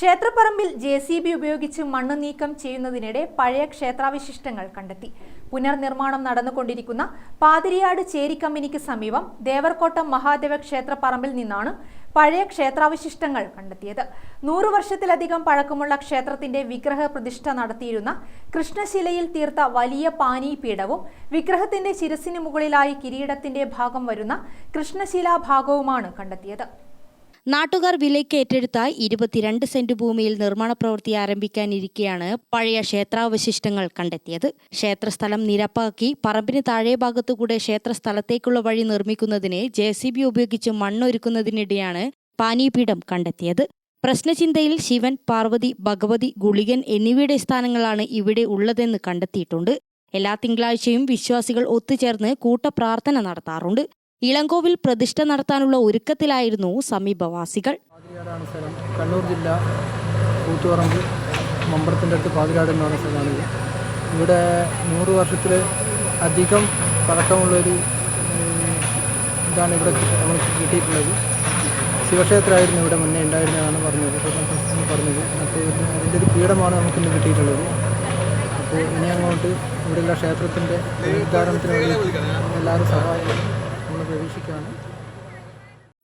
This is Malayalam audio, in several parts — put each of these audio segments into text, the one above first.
ക്ഷേത്രപ്പറമ്പിൽ ജെ സി ബി ഉപയോഗിച്ച് മണ്ണ് നീക്കം ചെയ്യുന്നതിനിടെ പഴയ ക്ഷേത്രാവശിഷ്ടങ്ങൾ കണ്ടെത്തി. പുനർനിർമ്മാണം നടന്നുകൊണ്ടിരിക്കുന്ന പാതിരിയാട് ചേരിക്കമ്പനിക്ക് സമീപം ദേവർക്കോട്ടം മഹാദേവ ക്ഷേത്രപ്പറമ്പിൽ നിന്നാണ് പഴയ ക്ഷേത്രാവശിഷ്ടങ്ങൾ കണ്ടെത്തിയത്. നൂറു വർഷത്തിലധികം പഴക്കമുള്ള ക്ഷേത്രത്തിന്റെ വിഗ്രഹ പ്രതിഷ്ഠ നടത്തിയിരുന്ന കൃഷ്ണശിലയിൽ തീർത്ത വലിയ പാനീപീഠവും വിഗ്രഹത്തിന്റെ ശിരസിന് മുകളിലായി കിരീടത്തിന്റെ ഭാഗം വരുന്ന കൃഷ്ണശിലാ ഭാഗവുമാണ് കണ്ടെത്തിയത്. നാട്ടുകാർ വിലയ്ക്ക് ഏറ്റെടുത്ത ഇരുപത്തിരണ്ട് സെന്റ് ഭൂമിയിൽ നിർമ്മാണ പ്രവൃത്തി ആരംഭിക്കാനിരിക്കെയാണ് പഴയ ക്ഷേത്രാവശിഷ്ടങ്ങൾ കണ്ടെത്തിയത്. ക്ഷേത്രസ്ഥലം നിരപ്പാക്കി പറമ്പിന് താഴെ ഭാഗത്തുകൂടെ ക്ഷേത്രസ്ഥലത്തേക്കുള്ള വഴി നിർമ്മിക്കുന്നതിന് ജെ സി ബി ഉപയോഗിച്ച് മണ്ണൊരുക്കുന്നതിനിടെയാണ് പാനീപീഠം കണ്ടെത്തിയത്. പ്രശ്നചിന്തയിൽ ശിവൻ പാർവതി ഭഗവതി ഗുളികൻ എന്നിവയുടെ സ്ഥാനങ്ങളാണ് ഇവിടെ ഉള്ളതെന്ന് കണ്ടെത്തിയിട്ടുണ്ട്. എല്ലാ തിങ്കളാഴ്ചയും വിശ്വാസികൾ ഒത്തുചേർന്ന് കൂട്ടപ്രാർത്ഥന നടത്താറുണ്ട്. ഇളങ്കോവിൽ പ്രതിഷ്ഠ നടത്താനുള്ള ഒരുക്കത്തിലായിരുന്നു സമീപവാസികൾ. കണ്ണൂർ ജില്ല കൂത്തുപറമ്പ് മമ്പറത്തിന്റെ അടുത്ത് പാതിരാട് എന്ന് പറയുന്ന സ്ഥലമാണിത്. ഇവിടെ നൂറ് വർഷത്തിൽ അധികം പഴക്കമുള്ളൊരു ഇതാണ് ഇവിടെ നമുക്ക് കിട്ടിയിട്ടുള്ളത്. ശിവക്ഷേത്രമായിരുന്നു ഇവിടെ മുന്നേ ഉണ്ടായിരുന്നതാണ് പറഞ്ഞത്. പറഞ്ഞത്. അപ്പോൾ അതിന്റെ ഒരു പീഠമാണ് നമുക്കിന്ന് കിട്ടിയിട്ടുള്ളത്. അപ്പോൾ ഇനി അങ്ങോട്ട് ഇവിടെയുള്ള ക്ഷേത്രത്തിന്റെ ഉദ്ഘാടനത്തിന് വേണ്ടി എല്ലാവരും സഹായം പ്രതീക്ഷിക്കുകയാണ്.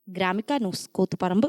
ഗ്രാമിക ന്യൂസ് കൂത്തുപറമ്പ്